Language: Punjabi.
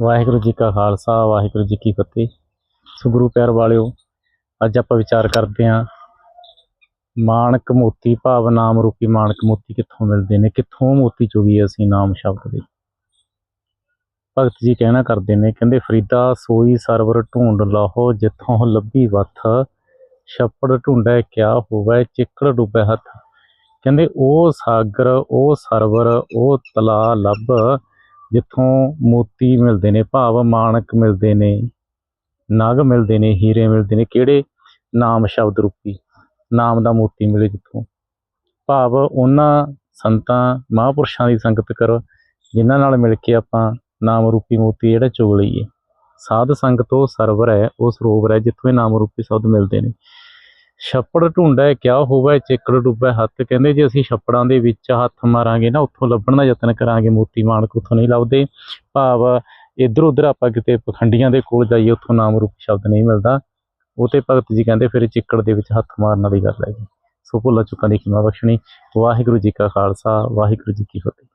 ਵਾਹਿਗੁਰੂ ਜੀ ਕਾ ਖਾਲਸਾ, ਵਾਹਿਗੁਰੂ ਜੀ ਕੀ ਫਤਿਹ। ਸੋ ਗੁਰੂ ਪਿਆਰ ਵਾਲਿਓ, ਅੱਜ ਆਪਾਂ ਵਿਚਾਰ ਕਰਦੇ ਹਾਂ ਮਾਣਕ ਮੋਤੀ ਭਾਵ ਨਾਮ ਰੂਪੀ ਮਾਣਕ ਮੋਤੀ ਕਿੱਥੋਂ ਮਿਲਦੇ ਨੇ, ਕਿੱਥੋਂ ਮੋਤੀ ਚੁਗੀ ਅਸੀਂ ਨਾਮ ਸ਼ਬਦ ਦੇ। ਭਗਤ ਜੀ ਕਹਿਣਾ ਕਰਦੇ ਨੇ, ਕਹਿੰਦੇ ਫਰੀਦਾ ਸੋਈ ਸਰਵਰ ਢੂੰਡ ਲਾਹੋ, ਜਿੱਥੋਂ ਲੱਭੀ ਵੱਥ, ਛੱਪੜ ਢੂੰਡੈ ਕਿਆ ਹੋਵੇ, ਚਿੱਕੜ ਡੁੱਬੈ ਹੱਥ। ਕਹਿੰਦੇ ਉਹ ਸਾਗਰ, ਉਹ ਸਰਵਰ, ਉਹ ਤਲਾ ਲੱਭ ਜਿੱਥੋਂ ਮੋਤੀ ਮਿਲਦੇ ਨੇ, ਭਾਵ ਮਾਣਕ ਮਿਲਦੇ ਨੇ, ਨਗ ਮਿਲਦੇ ਨੇ, ਹੀਰੇ ਮਿਲਦੇ ਨੇ, ਕਿਹੜੇ ਨਾਮ ਸ਼ਬਦ ਰੂਪੀ ਨਾਮ ਦਾ ਮੋਤੀ ਮਿਲੇ ਜਿੱਥੋਂ? ਭਾਵ ਉਹਨਾਂ ਸੰਤਾਂ, ਮਹਾਂਪੁਰਸ਼ਾਂ ਦੀ ਸੰਗਤ ਕਰੋ, ਜਿਨ੍ਹਾਂ ਨਾਲ ਮਿਲ ਕੇ ਆਪਾਂ ਨਾਮ ਰੂਪੀ ਮੋਤੀ ਜਿਹੜਾ ਚੁਗ ਲਈਏ। ਸਾਧ ਸੰਗਤ ਉਹ ਸਰਵਰ ਹੈ, ਉਹ ਸਰੋਵਰ ਹੈ, ਜਿੱਥੋਂ ਇਹ ਨਾਮ ਰੂਪੀ ਸ਼ਬਦ ਮਿਲਦੇ ਨੇ। ਛੱਪੜ ਢੂੰਡਾ ਕਿਆ ਹੋਵੇ ਚਿੱਕੜ ਡੁੱਬੈ ਹੱਥ। ਕਹਿੰਦੇ ਜੇ ਅਸੀਂ ਛੱਪੜਾਂ ਦੇ ਵਿੱਚ ਹੱਥ ਮਾਰਾਂਗੇ ਨਾ, ਉੱਥੋਂ ਲੱਭਣ ਦਾ ਯਤਨ ਕਰਾਂਗੇ, ਮੋਤੀ ਮਾਣਕ ਉੱਥੋਂ ਨਹੀਂ ਲੱਭਦੇ। ਭਾਵ ਇੱਧਰ ਉੱਧਰ ਆਪਾਂ ਕਿਤੇ ਪਖੰਡੀਆਂ ਦੇ ਕੋਲ ਜਾਈਏ, ਉੱਥੋਂ ਨਾਮ ਰੂਪ ਸ਼ਬਦ ਨਹੀਂ ਮਿਲਦਾ। ਉਹ ਤੇ ਭਗਤ ਜੀ ਕਹਿੰਦੇ ਫਿਰ ਚਿੱਕੜ ਦੇ ਵਿੱਚ ਹੱਥ ਮਾਰਨ ਵਾਲੀ ਗੱਲ ਹੈ ਸੋ ਭੁੱਲਾਂ ਚੁੱਕਾਂ ਦੀ ਖਿਮਾ ਬਖਸ਼ਣੀ। ਵਾਹਿਗੁਰੂ ਜੀ ਕਾ ਖਾਲਸਾ, ਵਾਹਿਗੁਰੂ ਜੀ ਕੀ ਫਤਿਹ।